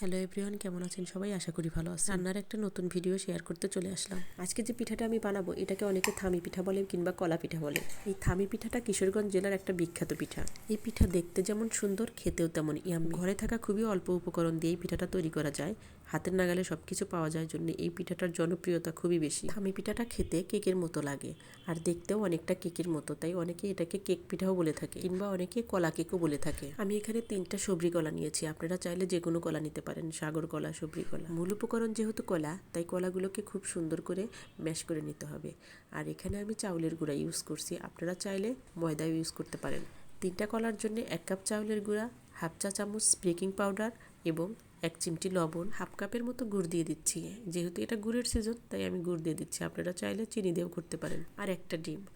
Hello everyone কেমন আছেন সবাই? আশা করি ভালো আছেন। রান্নার একটা নতুন ভিডিও শেয়ার করতে চলে আসলাম। আজকে যে পিঠাটা আমি বানাবো, এটাকে অনেকে থামি পিঠা বলে কিংবা কলা পিঠা বলে এই থামি পিঠাটা কিশোরগঞ্জ জেলার একটা বিখ্যাত পিঠা। এই পিঠা দেখতে যেমন সুন্দর, খেতেও তেমন ইয়াম ঘরে থাকা খুবই অল্প উপকরণ দিয়ে এই পিঠাটা তৈরি করা যায়। হাতের নাগালে সব কিছু পাওয়া যায় জন্য এই পিঠাটার জনপ্রিয়তা খুবই বেশি। থামি পিঠাটা খেতে কেকের মতো লাগে, আর দেখতেও অনেকটা কেকের মতো, তাই অনেকে এটাকে কেক পিঠাও বলে থাকে, কিংবা অনেকে কলা কেকও বলে থাকে। আমি এখানে তিনটা সবরি কলা নিয়েছি, আপনারা চাইলে যে কোনো কলা নিতে পারেন, সাগর কলা সবরি কলা। মূল উপকরণ যেহেতু কলা, তাই কলাগুলোকে খুব সুন্দর করে ম্যাশ করে নিতে হবে। আর এখানে আমি চাউলের গুঁড়া ইউজ করছি, আপনারা চাইলে ময়দা ইউজ করতে পারেন। তিনটা কলার জন্য এক কাপ চাউলের গুঁড়া, হাফ চা চামচ বেকিং পাউডার এবং এক চিমটি লবণ, হাফ কাপের মতো গুড় দিয়ে দিচ্ছি। যেহেতু এটা গুড়ের সিজন তাই আমি গুড় দিয়ে দিচ্ছি। আপনারা চাইলে চিনি দিয়েও করতে পারেন। আর একটা ডিম।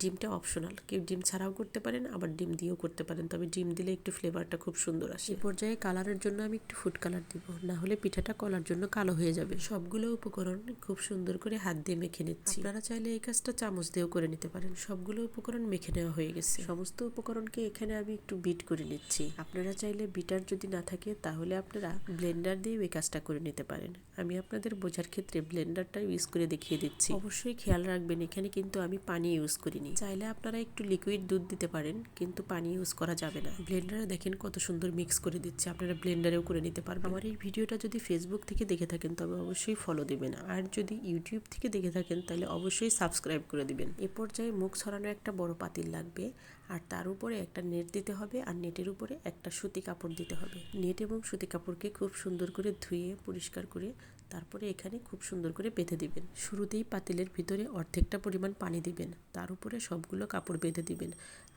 ডিমটা অপশনাল কেউ ডিম ছাড়াও করতে পারেন আবার ডিম দিয়েও করতে পারেন তবে ডিম দিলে একটু ফ্লেভারটা খুব সুন্দর আসে। এই পর্যায়ে কালারের জন্য আমি একটু ফুড কালার দিব না হলে পিঠাটা কলার জন্য কালো হয়ে যাবে। সবগুলো উপকরণ খুব সুন্দর করে হাত দিয়ে মেখে নিচ্ছি। আপনারা চাইলে এই কাজটা চামচ দিয়েও করে নিতে পারেন। সবগুলো উপকরণ মেখে নেওয়া হয়ে গেছে। সমস্ত উপকরণকে এখানে আমি একটু বিট করে নিচ্ছি। আপনারা চাইলে বিটার যদি না থাকে তাহলে আপনারা ব্লেন্ডার দিয়ে এই কাজটা করে নিতে পারেন। আমি আপনাদের বোঝার ক্ষেত্রে ব্লেন্ডারটা ইউজ করে দেখিয়ে দিচ্ছি। অবশ্যই খেয়াল রাখবেন এখানে কিন্তু আমি পানি ইউজ করিনি চাইলে আপনারা একটু লিকুইড দুধ দিতে পারেন, কিন্তু পানি ইউজ করা যাবে না। ব্লেন্ডারে দেখেন কত সুন্দর মিক্স করে দিচ্ছে, আপনারা ব্লেন্ডারেও করে নিতে পারবেন। আমার এই ভিডিওটা যদি ফেসবুক থেকে দেখে থাকেন, তবে অবশ্যই ফলো দিবেন। আর যদি ইউটিউব থেকে দেখে থাকেন তাহলে অবশ্যই সাবস্ক্রাইব করে দিবেন। এ পর্যায়ে মুখ ছড়ানো একটা বড় পাতিল লাগবে, আর তার উপরে একটা নেট দিতে হবে, আর নেটের উপরে একটা সুতি কাপড় দিতে হবে। নেট এবং সুতি কাপড়কে খুব সুন্দর করে ধুয়ে, পরিষ্কার করে তারপরে এখানে খুব সুন্দর করে বেঁধে দিবেন। শুরুতেই পাতিলের ভিতরে অর্ধেকটা পরিমাণ পানি দিবেন। তার উপরে সবগুলো কাপড় বেঁধে দিবেন।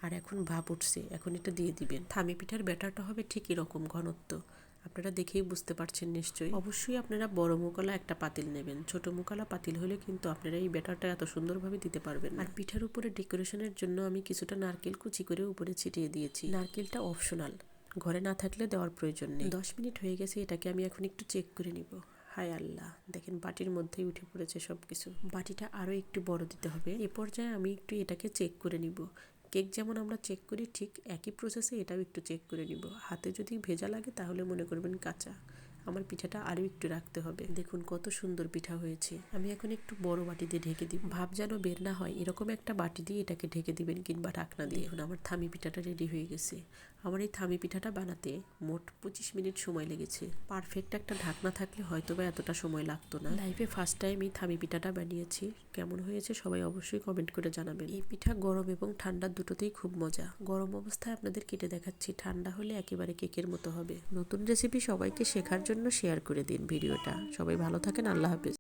আর এখন ভাপ উঠছে, এখন এটা দিয়ে দিবেন। থামি পিঠার ব্যাটারটা হবে ঠিক এরকম ঘনত্ব। আপনারা দেখেই বুঝতে পারছেন নিশ্চয়ই। অবশ্যই আপনারা বড় মুকালা একটা পাতিল নেবেন। ছোট মুকালা পাতিল হলে কিন্তু আপনারা এই ব্যাটারটা এত সুন্দরভাবে দিতে পারবেন আর পিঠার উপরে ডেকোরেশনের জন্য আমি কিছুটা নারকেল কুচি করে উপরে ছিটিয়ে দিয়েছি। নারকেলটা অপশনাল। ঘরে না থাকলে দেওয়ার প্রয়োজন নেই। দশ মিনিট হয়ে গেছে, এটাকে আমি এখন একটু চেক করে নিব। হায় আল্লাহ। দেখেন বাটির মধ্যেই উঠে পড়েছে সব কিছু বাটিটা আরও একটু বড় দিতে হবে। এ পর্যায়ে আমি একটু এটাকে চেক করে নিব। কেক যেমন আমরা চেক করি ঠিক একই প্রসেসে এটাও একটু চেক করে নিব। হাতে যদি ভেজা লাগে তাহলে মনে করবেন কাঁচা। আমার পিঠাটা আরও একটু রাখতে হবে। দেখুন কত সুন্দর পিঠা হয়েছে। আমি এখন একটু বড় বাটি দিয়ে ঢেকে দিব। ভাব যেন বের না হয়, এরকম একটা বাটি দিয়ে এটাকে ঢেকে দিবেন কিংবা ঢাকনা দিয়ে। এখন আমার থামি পিঠাটা রেডি হয়ে গেছে। আমার এই থামি পিঠাটা বানাতে মোট পঁচিশ মিনিট সময় লেগেছে। পারফেক্ট একটা ঢাকনা থাকলে হয়তো বা এতটা সময় লাগতো না। লাইফে ফার্স্ট টাইম এই থামি পিঠাটা বানিয়েছি। কেমন হয়েছে সবাই অবশ্যই কমেন্ট করে জানাবেন। এই পিঠা গরম এবং ঠান্ডা দুটোতেই খুব মজা। গরম অবস্থায় আপনাদের কেটে দেখাচ্ছি, ঠান্ডা হলে একেবারে কেকের মতো হবে। নতুন রেসিপি সবাইকে শেখার জন্য শেয়ার করে দিন ভিডিওটা সবাই ভালো থাকেন আল্লাহ হাফেজ।